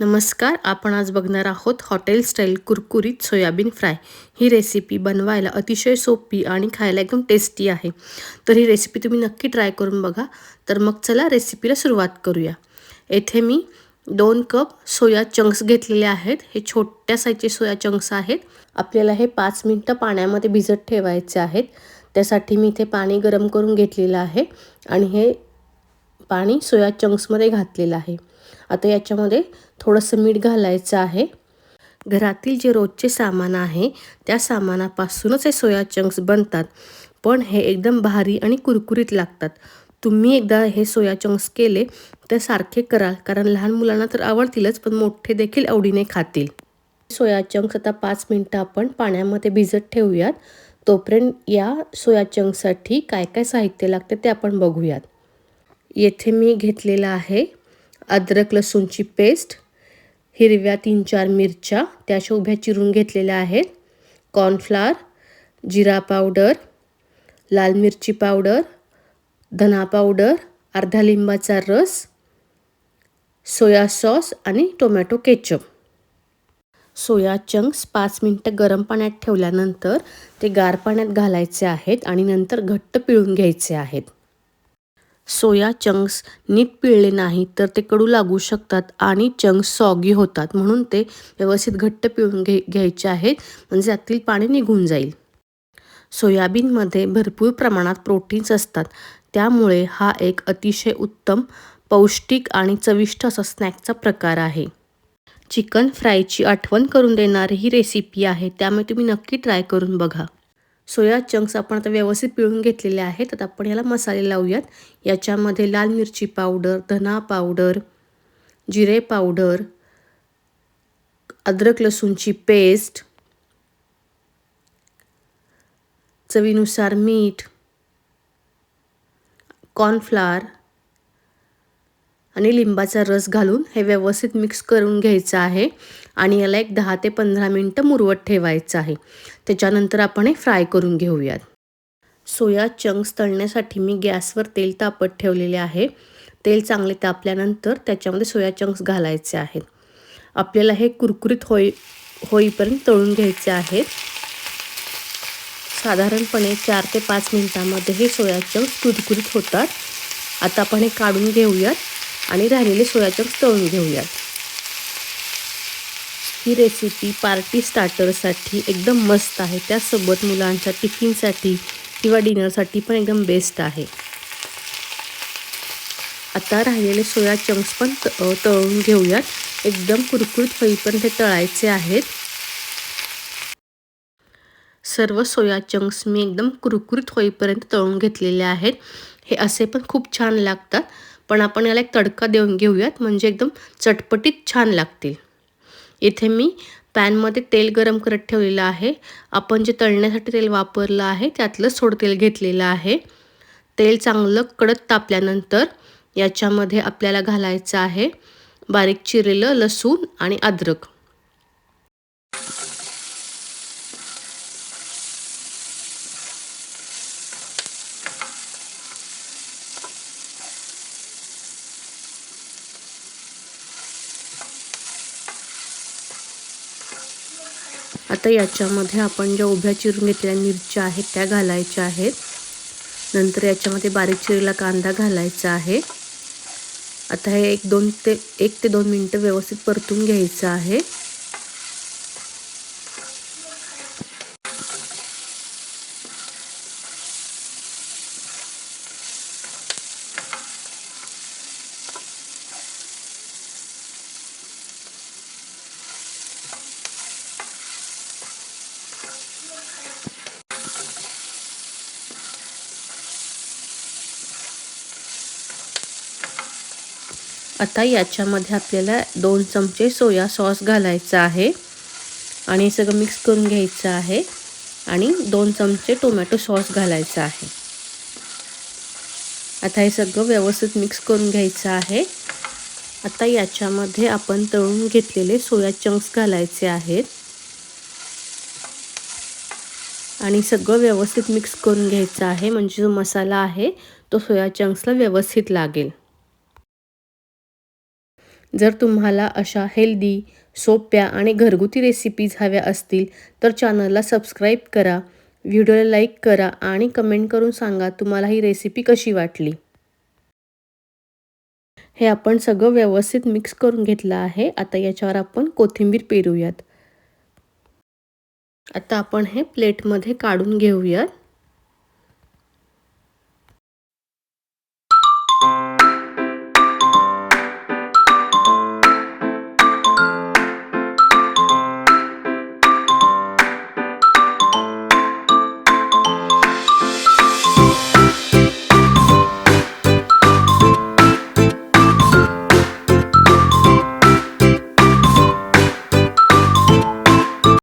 नमस्कार आपण आज बघणार आहोत हॉटेल स्टाईल कुरकुरीत सोयाबीन फ्राय. ही रेसिपी बनवायला अतिशय सोपी आणि खायला एकदम टेस्टी आहे. तर ही रेसिपी तुम्ही नक्की ट्राय करून बघा. तर मग चला रेसिपीला सुरुवात करूया. येथे मी दोन कप सोया चंक्स घेतलेले आहेत. हे छोट्या साईजचे सोया चंक्स आहेत. आपल्याला हे पाच मिनटं पाण्यामध्ये भिजत ठेवायचे आहेत. त्यासाठी मी इथे पाणी गरम करून घेतलेलं आहे आणि हे पाणी सोया चंक्समध्ये घातलेलं आहे. आता याच्यामध्ये थोडंसं मीठ घालायचं आहे. घरातील जे रोजचे सामान आहे त्या सामानापासूनच हे सोया चंक्स बनतात. पण हे एकदम भारी आणि कुरकुरीत लागतात. तुम्ही एकदा हे सोया चंक्स केले तर सारखे कराल कारण लहान मुलांना तर आवडतीलच पण मोठे देखील आवडीने खातील. सोया चंक्स आता पाच मिनटं आपण पाण्यामध्ये भिजत ठेवूयात. तोपर्यंत या सोया चंक्ससाठी काय काय साहित्य लागते ते आपण बघूयात. येथे मी घेतलेलं आहे अद्रक लसूणची पेस्ट हिरव्या तीन चार मिरच्या त्याच्या उभ्या चिरून घेतलेल्या आहेत. कॉर्नफ्लावर जिरा पावडर लाल मिरची पावडर धना पावडर अर्धा लिंबाचा रस सोया सॉस आणि टोमॅटो केचप. सोया चंक्स पाच मिनटं गरम पाण्यात ठेवल्यानंतर ते गार पाण्यात घालायचे आहेत आणि नंतर घट्ट पिळून घ्यायचे आहेत. सोया चंक्स नीट पिळले नाही तर ते कडू लागू शकतात आणि चंक्स सॉगी होतात. म्हणून ते व्यवस्थित घट्ट पिळून घे घ्यायचे आहेत. म्हणजे त्यातील पाणी निघून जाईल. सोयाबीनमध्ये भरपूर प्रमाणात प्रोटीन्स असतात. त्यामुळे हा एक अतिशय उत्तम पौष्टिक आणि चविष्ट असा स्नॅकचा प्रकार आहे. चिकन फ्रायची आठवण करून देणारी ही रेसिपी आहे. त्यामुळे तुम्ही नक्की ट्राय करून बघा. सोया चंक्स आपण आता व्यवस्थित पिळून घेतलेले आहेत. आता आपण याला मसाले लावूयात. याच्यामध्ये लाल मिरची पावडर धना पावडर जिरे पावडर अद्रक लसूणची पेस्ट चवीनुसार मीठ कॉर्नफ्लावर आणि लिंबाचा रस घालून हे व्यवस्थित मिक्स करून घ्यायचं आहे. आणि याला एक दहा ते पंधरा मिनटं मुरवत ठेवायचं आहे. त्याच्यानंतर आपण हे फ्राय करून घेऊयात. सोया चंक्स तळण्यासाठी मी गॅसवर तेल तापत ठेवलेले आहे. तेल चांगले तापल्यानंतर त्याच्यामध्ये सोया चंक्स घालायचे आहेत. आपल्याला हे कुरकुरीत होई होईपर्यंत तळून घ्यायचे आहेत. साधारणपणे चार ते पाच मिनटामध्ये हे सोया चंक्स कुरकुरीत होतात. आता आपण हे काढून घेऊयात. आणि राहिलेले सोया तळून घेऊयात. ही रेसिपी पार्टी स्टार्टरसाठी एकदम मस्त आहे. त्यासोबत मुलांच्या टिफिनसाठी किंवा डिनरसाठी पण एकदम बेस्ट आहे. आता राहिलेले सोया चंक्स पण तळून घेऊयात. एकदम कुरकुरीत होईपर्यंत ते तळायचे आहेत. सर्व सोया चंक्स मी एकदम कुरकुरीत होईपर्यंत तळून घेतलेले आहेत. हे असे पण खूप छान लागतात. पण आपण याला एक तडका देऊन घेऊयात म्हणजे एकदम चटपटीत छान लागतील. इथे मी पॅनमध्ये तेल गरम करत ठेवलेलं आहे. आपण जे तळण्यासाठी तेल वापरलं आहे त्यातलं सोडतेल तेल घेतलेलं आहे. तेल चांगलं कडक तापल्यानंतर याच्यामध्ये आपल्याला घालायचं आहे बारीक चिरलेलं लसूण आणि अद्रक. आता याच्यामध्ये आपण ज्या उभ्या चिरून घेतलेल्या मिरच्या आहेत त्या घालायच्या आहेत. नंतर याच्यामध्ये बारीक चिरलेला कांदा घालायचा आहे. आता हे एक दोन ते एक ते दोन मिनटं व्यवस्थित परतून घ्यायचं आहे. आता याच्यामध्ये आपल्याला दोन चमचे सोया सॉस घालायचा आहे. आणि सगळं मिक्स करून घ्यायचं आहे. आणि दोन चमचे टोमॅटो सॉस घालायचा आहे. आता हे सगळं व्यवस्थित मिक्स करून घ्यायचं आहे. आता याच्यामध्ये आपण तळून घेतलेले सोया चंक्स घालायचे आहेत. आणि सगळं व्यवस्थित मिक्स करून घ्यायचं आहे. म्हणजे जो मसाला आहे तो सोया चंक्सला व्यवस्थित लागेल. जर तुम्हाला अशा हेल्दी सोप्या आणि घरगुती रेसिपीज हव्या असतील तर चॅनलला सबस्क्राईब करा व्हिडिओला लाईक करा आणि कमेंट करून सांगा तुम्हाला ही रेसिपी कशी वाटली. हे आपण सगळं व्यवस्थित मिक्स करून घेतलं आहे. आता याच्यावर आपण कोथिंबीर पेरूयात. आता आपण हे प्लेटमध्ये काढून घेऊयात.